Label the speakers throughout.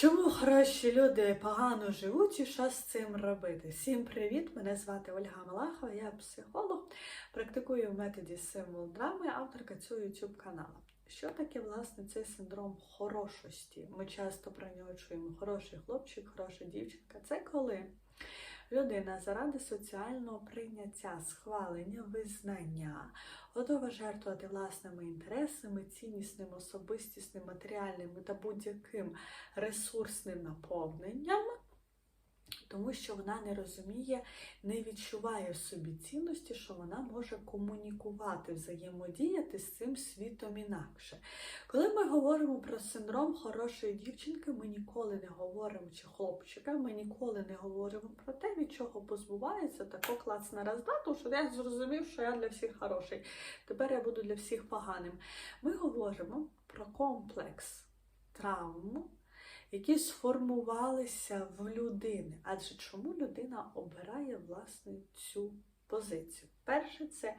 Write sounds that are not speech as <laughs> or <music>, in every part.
Speaker 1: Чому хороші люди погано живуть і що з цим робити? Всім привіт! Мене звати Ольга Малахова, я психолог, практикую в методі символ драми, авторка цього YouTube каналу. Що таке власне цей синдром хорошості? Ми часто про нього чуємо хороший хлопчик, хороша дівчинка. Це коли людина заради соціального прийняття, схвалення, визнання готова жертвувати власними інтересами, ціннісним, особистісним, матеріальним та будь-яким ресурсним наповненням, тому що вона не розуміє, не відчуває в собі цінності, що вона може комунікувати, взаємодіяти з цим світом інакше. Коли ми говоримо про синдром хорошої дівчинки, ми ніколи не говоримо чи хлопчика, ми ніколи не говоримо про те, від чого позбувається тако класна роздату, що я зрозумів, що я для всіх хороший. Тепер я буду для всіх поганим. Ми говоримо про комплекс травм, які сформувалися в людини. Адже чому людина обирає власне цю позицію? Перше, це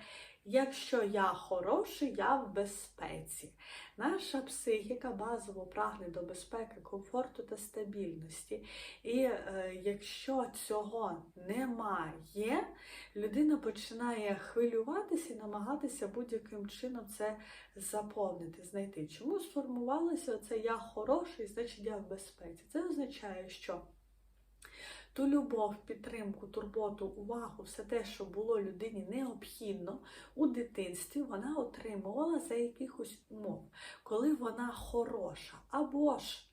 Speaker 1: якщо я хороший, я в безпеці. Наша психіка базово прагне до безпеки, комфорту та стабільності. І е, якщо цього немає, людина починає хвилюватися і намагатися будь-яким чином це заповнити, знайти. Чому сформувалося це я хороший, значить я в безпеці? Це означає, що ту любов, підтримку, турботу, увагу, все те, що було людині необхідно у дитинстві, вона отримувала за якихось умов, коли вона хороша. Або ж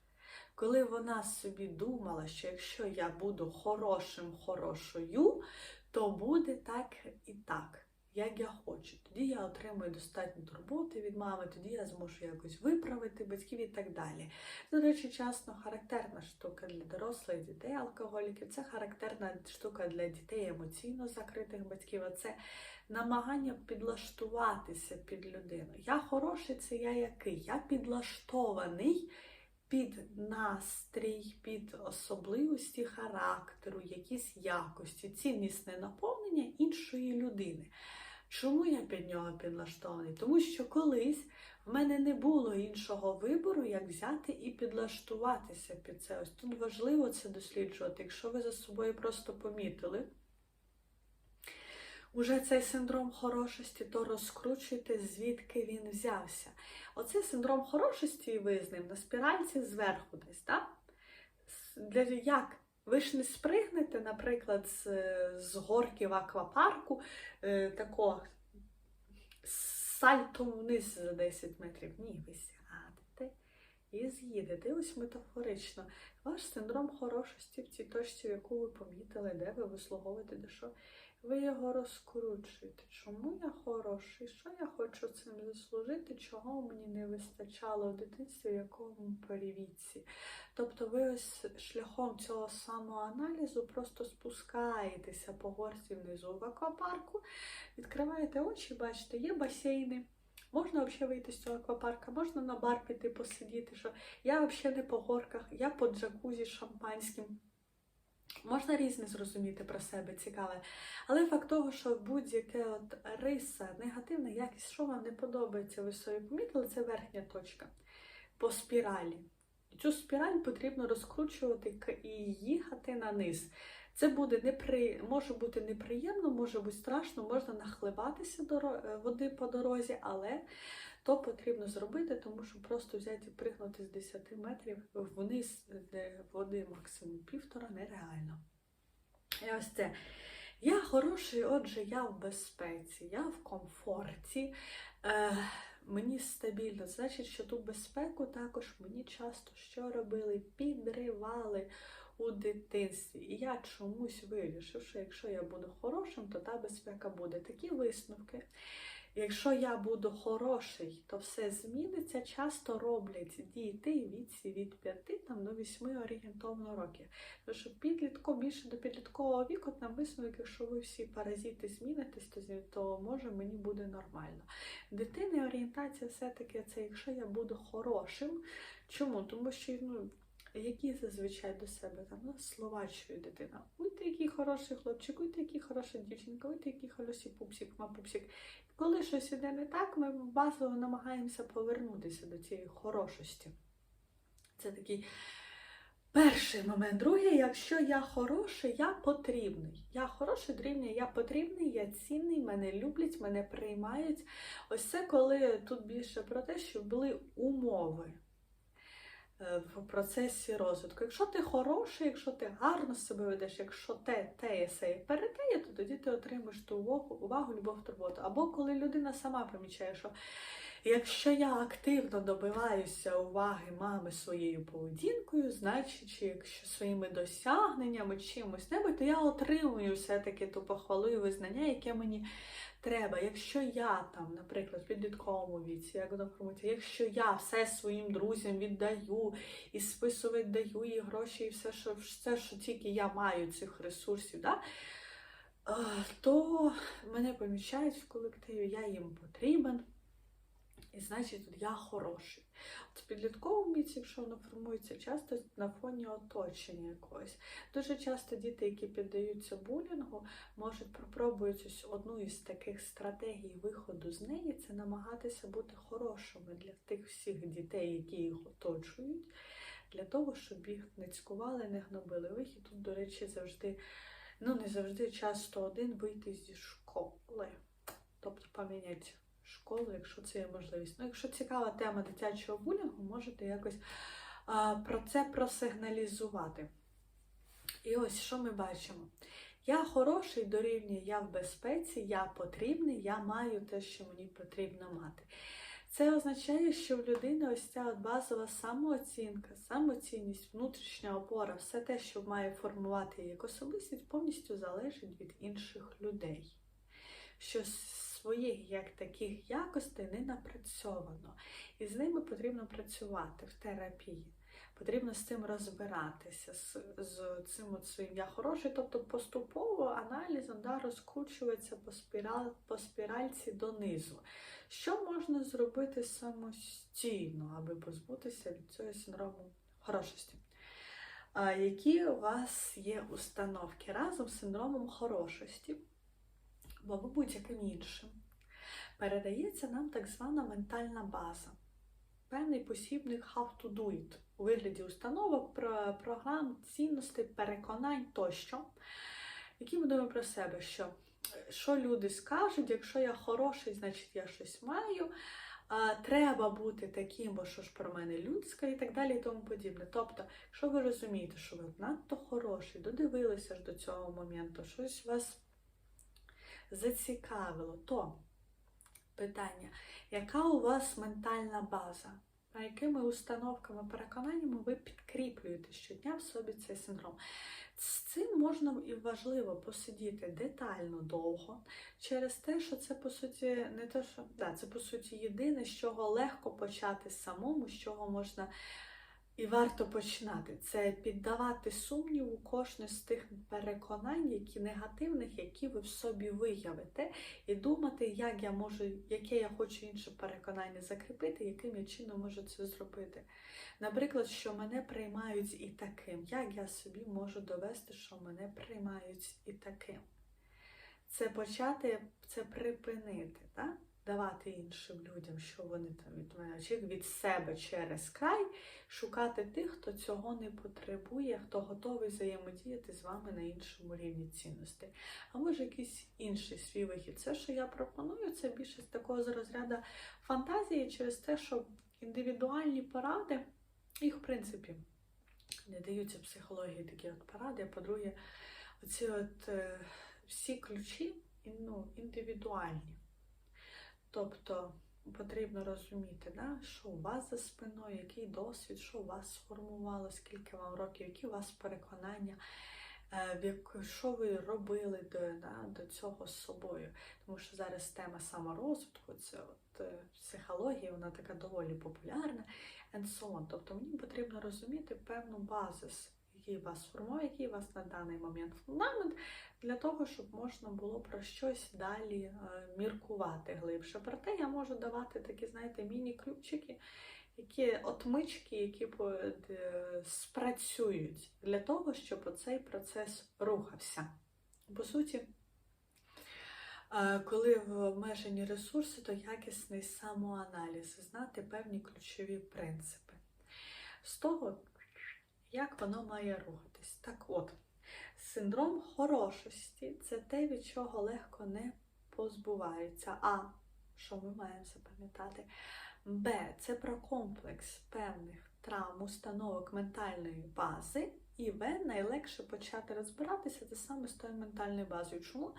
Speaker 1: коли вона собі думала, що якщо я буду хорошим, хорошою, то буде так і так. Як я хочу, тоді я отримую достатньо турботи від мами, тоді я зможу якось виправити батьків і так далі. До речі, часто характерна штука для дорослих дітей, алкоголіків, це характерна штука для дітей емоційно закритих батьків. а Це намагання підлаштуватися під людину. Я хороший, це я який? Я підлаштований. Під настрій, під особливості характеру, якісь якості, ціннісне наповнення іншої людини. Чому я під нього підлаштований? Тому що колись в мене не було іншого вибору, як взяти і підлаштуватися під це. Ось тут важливо це досліджувати. Якщо ви за собою просто помітили, уже цей синдром хорошості, то розкручуйте, звідки він взявся. Оцей синдром хорошості, і ви з ним на спіральці зверху десь, так? Для як? Ви ж не спригнете, наприклад, з, з горки в аквапарку, е, тако сальтом вниз за 10 метрів. Ні, ви сядете і з'їдете. Ось метафорично. Ваш синдром хорошості в цій точці, яку ви помітили, де ви вислуговуєте, де що. Ви його розкручуєте. Чому я хороший? Що я хочу цим заслужити? Чого мені не вистачало в дитинстві, в якому перевідці? Тобто ви ось шляхом цього самоаналізу просто спускаєтеся по горці внизу в аквапарку, відкриваєте очі, бачите, є басейни. Можна взагалі вийти з цього аквапарка, можна на бар піти посидіти, що я взагалі не по горках, я по джакузі шампанським. Можна різне зрозуміти про себе цікаве, але факт того, що будь-яке от риса, негативна якість, що вам не подобається, ви собі помітили, це верхня точка по спіралі. Цю спіраль потрібно розкручувати і їхати на низ. Це буде непри... може бути неприємно, може бути страшно, можна нахливатися до води по дорозі, але то потрібно зробити, тому що просто взяти і пригнути з 10 метрів вниз, де води максимум півтора, нереально. І ось це. Я хороший, отже, я в безпеці, я в комфорті, е, мені стабільно. Значить, що ту безпеку також мені часто що робили? Підривали у дитинстві. І я чомусь вирішив, що якщо я буду хорошим, то та безпека буде. Такі висновки. Якщо я буду хороший, то все зміниться. Часто роблять діти віці від 5 там, до 8 орієнтовно років. Тому що підлітком більше до підліткового віку на висновок, якщо ви всі паразити змінитесь, то може мені буде нормально. Дитини орієнтація все-таки це, якщо я буду хорошим. Чому? Тому що ну, які зазвичай до себе там ну, словачує дитина. Ой, ти який хороший хлопчик, ой, ти який хороша дівчинка, ой, ти який хороший пупсик, мапупсик. Коли щось іде не так, ми базово намагаємося повернутися до цієї хорошості. Це такий Перший момент. Другий, якщо я хороший, я потрібний. Я хороший, дорівнює, я потрібний, я цінний, мене люблять, мене приймають. Ось це коли тут більше про те, що були умови в процесі розвитку. Якщо ти хороший, якщо ти гарно себе ведеш, якщо те, те, і се і перетеє, то тоді ти отримаєш ту увагу, увагу, любов, турботу. Або коли людина сама помічає, що якщо я активно добиваюся уваги мами своєю поведінкою, значить, чи якщо своїми досягненнями чимось небудь, то я отримую все-таки ту похвалу і визнання, яке мені треба. Якщо я там, наприклад, в підлітковому віці, як формується, якщо я все своїм друзям віддаю і спису віддаю, і гроші, і все, що все, що тільки я маю цих ресурсів, да, е, то мене помічають в колективі, я їм потрібен. І значить, тут я хороший. От в підлітковому якщо воно формується часто на фоні оточення якогось. Дуже часто діти, які піддаються булінгу, можуть попробувати ось одну із таких стратегій виходу з неї це намагатися бути хорошими для тих всіх дітей, які їх оточують, для того, щоб їх не цькували, не гнобили. Вихід тут, до речі, завжди, ну не завжди часто один вийти зі школи. Тобто поміняти школу, якщо це є можливість. Ну, якщо цікава тема дитячого булінгу, можете якось про це просигналізувати. І ось що ми бачимо. Я хороший дорівнює, я в безпеці, я потрібний, я маю те, що мені потрібно мати. Це означає, що в людини ось ця от базова самооцінка, самоцінність, внутрішня опора, все те, що має формувати її як особистість, повністю залежить від інших людей. Що своїх як таких якостей не напрацьовано. І з ними потрібно працювати в терапії. Потрібно з цим розбиратися, з, з цим от своїм я хороший, тобто поступово аналізом да, розкручується по, спіраль, по спіральці донизу. Що можна зробити самостійно, аби позбутися від цього синдрому хорошості? А, які у вас є установки разом з синдромом хорошості? Або будь-яким іншим, передається нам так звана ментальна база, певний посібник how to do it у вигляді установок, програм, цінностей, переконань тощо, які ми думаємо про себе, що що люди скажуть, якщо я хороший, значить я щось маю. Треба бути таким, бо що ж про мене людське і так далі, і тому подібне. Тобто, якщо ви розумієте, що ви надто хороший, додивилися ж до цього моменту, щось вас зацікавило, то питання, яка у вас ментальна база? А якими установками, переконаннями ви підкріплюєте щодня в собі цей синдром? З цим можна і важливо посидіти детально довго, через те, що це по суті не те, що да, це по суті єдине, з чого легко почати самому, з чого можна і варто починати це піддавати сумніву кожне з тих переконань, які негативних, які ви в собі виявите, і думати, як я можу, яке я хочу інше переконання закріпити, яким я чином можу це зробити. Наприклад, що мене приймають і таким, як я собі можу довести, що мене приймають і таким. Це почати, це припинити. Так? Давати іншим людям, що вони там від мене чи від себе через край, шукати тих, хто цього не потребує, хто готовий взаємодіяти з вами на іншому рівні цінностей. А може якийсь інший свій вихід. Це, що я пропоную, це більше з такого з розряду фантазії через те, що індивідуальні поради, їх, в принципі, не даються психології такі от поради. А по-друге, оці от е, всі ключі ну, індивідуальні. Тобто потрібно розуміти, да, що у вас за спиною, який досвід, що у вас сформувало, скільки вам років, які у вас переконання, е, що ви робили до да, до цього з собою. Тому що зараз тема саморозвитку, це от е, психологія, вона така доволі популярна. and so on. Тобто мені потрібно розуміти певну базис який вас формує, який у вас на даний момент фундамент, для того, щоб можна було про щось далі е, міркувати глибше. Проте я можу давати такі, знаєте, міні-ключики, які отмички, які е, спрацюють для того, щоб цей процес рухався. По суті, е, коли в обмежені ресурси, то якісний самоаналіз, знати певні ключові принципи. З того як воно має рухатись. Так от, синдром хорошості це те, від чого легко не позбуваються. А що ми маємо запам'ятати? Б. Це про комплекс певних травм, установок ментальної бази. І В. Найлегше почати розбиратися це саме з тою ментальною базою. Чому?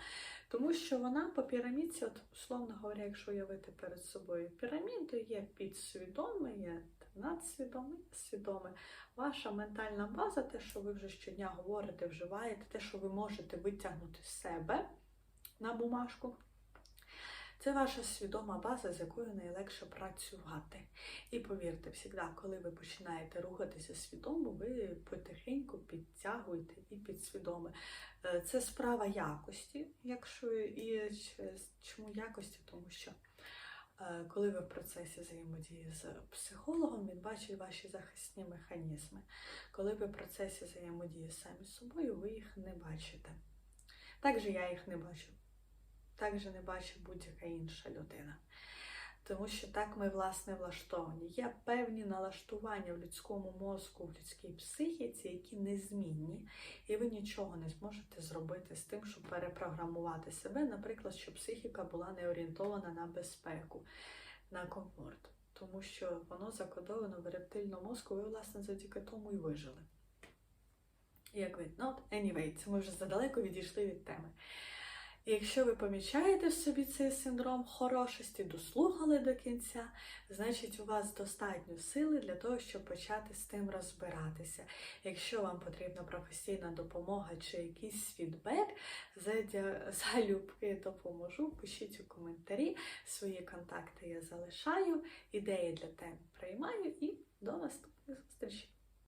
Speaker 1: Тому що вона по пірамідці, от, условно говоря, якщо уявити перед собою піраміду, є підсвідоме, є надсвідоме, свідоме. Ваша ментальна база, те, що ви вже щодня говорите, вживаєте, те, що ви можете витягнути з себе на бумажку. Це ваша свідома база, з якою найлегше працювати. І повірте, завжди, коли ви починаєте рухатися свідомо, ви потихеньку підтягуєте і підсвідоме. Е, Це справа якості, якщо і чому якості, тому що коли ви в процесі взаємодії з психологом, він бачить ваші захисні механізми. Коли ви в процесі взаємодії самі з собою, ви їх не бачите. Так же я їх не бачу. Так же не бачить будь-яка інша людина. Тому що так ми, власне, влаштовані. Є певні налаштування в людському мозку, в людській психіці, які незмінні, і ви нічого не зможете зробити з тим, щоб перепрограмувати себе, наприклад, щоб психіка була не орієнтована на безпеку, на комфорт. Тому що воно закодовано в рептильному мозку, ви, власне, завдяки тому і вижили. Як видно, от, anyway, це ми вже задалеко відійшли від теми. Якщо ви помічаєте в собі цей синдром хорошості, дослухали до кінця, значить у вас достатньо сили для того, щоб почати з тим розбиратися. Якщо вам потрібна професійна допомога чи якийсь фідбек, <laughs> залюбки допоможу, пишіть у коментарі. Свої контакти я залишаю, ідеї для тем приймаю і до наступних зустрічей.